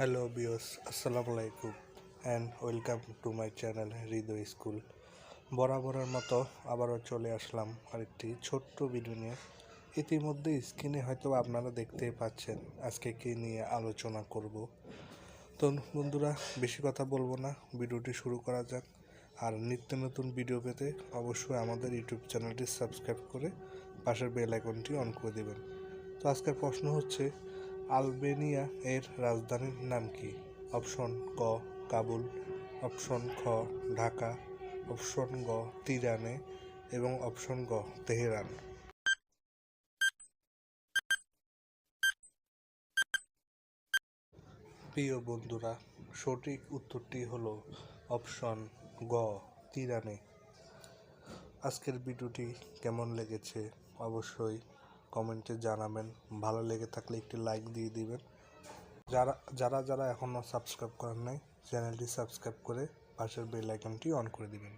Hello বিয়স আসসালামু আলাইকুম and welcome to my channel Hriday school বরাবরের মতো আবারও চলে আসলাম আরেকটি ছোট্ট ভিডিও নিয়ে। ইতিমধ্যে স্ক্রিনে হয়তো আপনারা দেখতেই পাচ্ছেন আজকে কী নিয়ে আলোচনা করব। তো বন্ধুরা, বেশি কথা বলব না, ভিডিওটি শুরু করা যাক। আর নিত্য নতুন ভিডিও পেতে অবশ্যই আমাদের ইউটিউব চ্যানেলটি সাবস্ক্রাইব করে পাশের বেল আইকনটি অন করে দেবেন। তো আজকের প্রশ্ন হচ্ছে আলবেনিয়া এর রাজধানীর নাম কি? অপশন ক কাবুল। অপশন খ, ঢাকা। অপশন গ, তিরানে। এবং অপশন গ, তেহরান। প্রিয় বন্ধুরা, সঠিক উত্তরটি হলো অপশন গ, তিরানে। আজকের ভিডিওটি কেমন লেগেছে? অবশ্যই কমেন্টে জানাবেন। ভালো লেগে থাকলে একটি লাইক দিয়ে দিবেন। যারা যারা যারা এখনও সাবস্ক্রাইব করেন নাই, চ্যানেলটি সাবস্ক্রাইব করে পাশের বেল আইকনটি অন করে দিবেন।